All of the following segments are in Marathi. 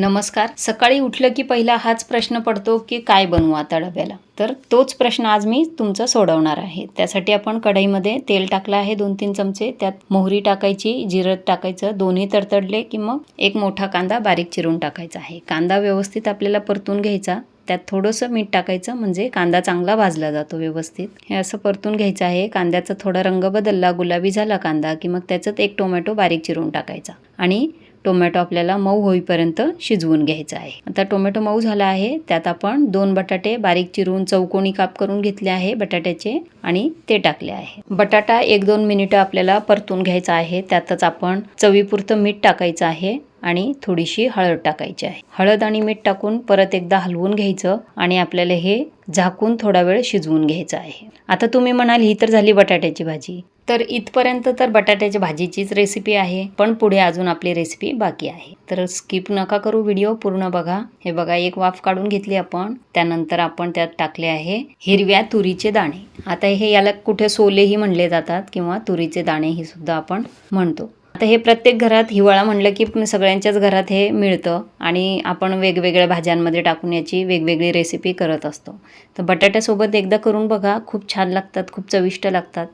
नमस्कार. सकाळी उठलं की पहिला हाच प्रश्न पडतो की काय बनवू आता डब्याला? तर तोच प्रश्न आज मी तुमचा सोडवणार आहे. त्यासाठी आपण कढईमध्ये तेल टाकलं आहे दोन तीन चमचे. त्यात मोहरी टाकायची जिरं टाकायचं दोन्ही तडतडले की मग एक मोठा कांदा बारीक चिरून टाकायचा आहे. कांदा व्यवस्थित आपल्याला परतून घ्यायचा. त्यात थोडंसं मीठ टाकायचं म्हणजे कांदा चांगला भाजला जातो व्यवस्थित. हे असं परतून घ्यायचं आहे. कांद्याचा थोडा रंग बदलला गुलाबी झाला कांदा की मग त्याच्यात एक टोमॅटो बारीक चिरून टाकायचा. आणि टोमॅटो आपल्याला मऊ होईपर्यंत शिजवून घ्यायचा आहे. आता टोमॅटो मऊ झाला आहे. त्यात आपण दोन बटाटे बारीक चिरून चौकोनी काप करून घेतले आहे बटाट्याचे आणि ते टाकले आहे. बटाटा एक दोन मिनिटं आपल्याला परतून घ्यायचा आहे. त्यातच आपण चवीपुरतं मीठ टाकायचं आहे. आणि थोडीशी हळद टाकायची आहे. हळद आणि मीठ टाकून परत एकदा हलवून घ्यायचं आणि आपल्याला हे झाकून थोडा वेळ शिजवून घ्यायचं आहे. आता तुम्ही म्हणाल ही तर झाली बटाट्याची भाजी. तर इथपर्यंत तर बटाट्याच्या भाजीचीच रेसिपी आहे पण पुढे अजून आपली रेसिपी बाकी आहे. तर स्किप नका करू व्हिडिओ पूर्ण बघा. हे बघा एक वाफ काढून घेतली आपण. त्यानंतर आपण त्यात टाकले आहे हिरव्या तुरीचे दाणे. आता हे याला कुठे सोलेही म्हणले जातात किंवा तुरीचे दाणे ही सुद्धा आपण म्हणतो. आता हे प्रत्येक घरात हिवाळा म्हणलं की सगळ्यांच्याच घरात हे मिळतं आणि आपण वेगवेगळ्या भाज्यांमध्ये टाकून याची वेगवेगळी रेसिपी करत असतो. तर बटाट्यासोबत एकदा करून बघा खूप छान लागतात खूप चविष्ट लागतात.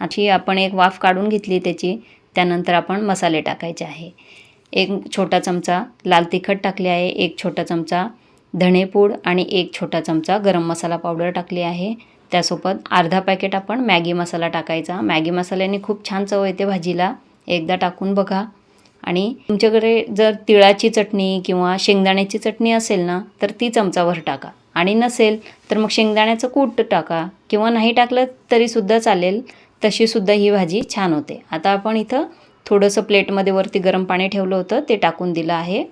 अशी आपण एक वाफ काढून घेतली त्याची त्यानंतर आपण मसाले टाकायचे आहे. एक छोटा चमचा लाल तिखट टाकले आहे एक छोटा चमचा धणेपूड आणि एक छोटा चमचा गरम मसाला पावडर टाकली आहे. त्यासोबत अर्धा पॅकेट आपण मॅगी मसाला टाकायचा. मॅगी मसाल्याने खूप छान चव येते भाजीला. एकदा टाकून बघा. आणि तुमच्याकडे जर तिळाची चटणी किंवा शेंगदाण्याची चटणी असेल ना तर ती चमचाभर टाका. आणि नसेल तर मग शेंगदाण्याचं कूट टाका. किंवा नाही टाकलं तरीसुद्धा चालेल. तशीसुद्धा ही भाजी छान होते. आता आपण इथं थोडंसं प्लेटमध्ये वरती गरम पाणी ठेवलं होतं ते टाकून दिलं आहे.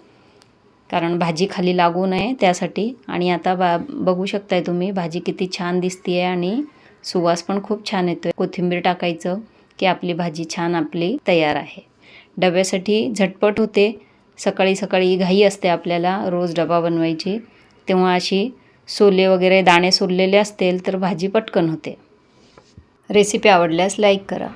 कारण भाजी खाली लागू नये त्यासाठी. आणि आता बा बघू शकताय तुम्ही भाजी किती छान दिसते आहे आणि सुवास पण खूप छान येतो आहे कोथिंबीर टाकायचं. की आपली भाजी छान आपली तयार आहे. डब्यासाठी झटपट होते. सकाळी सकाळी घाई असते आपल्याला रोज डबा बनवायची. तेव्हा अशी सोले वगैरे दाणे सोललेले असतील तर भाजी पटकन होते. रेसिपी आवडल्यास लाईक करा.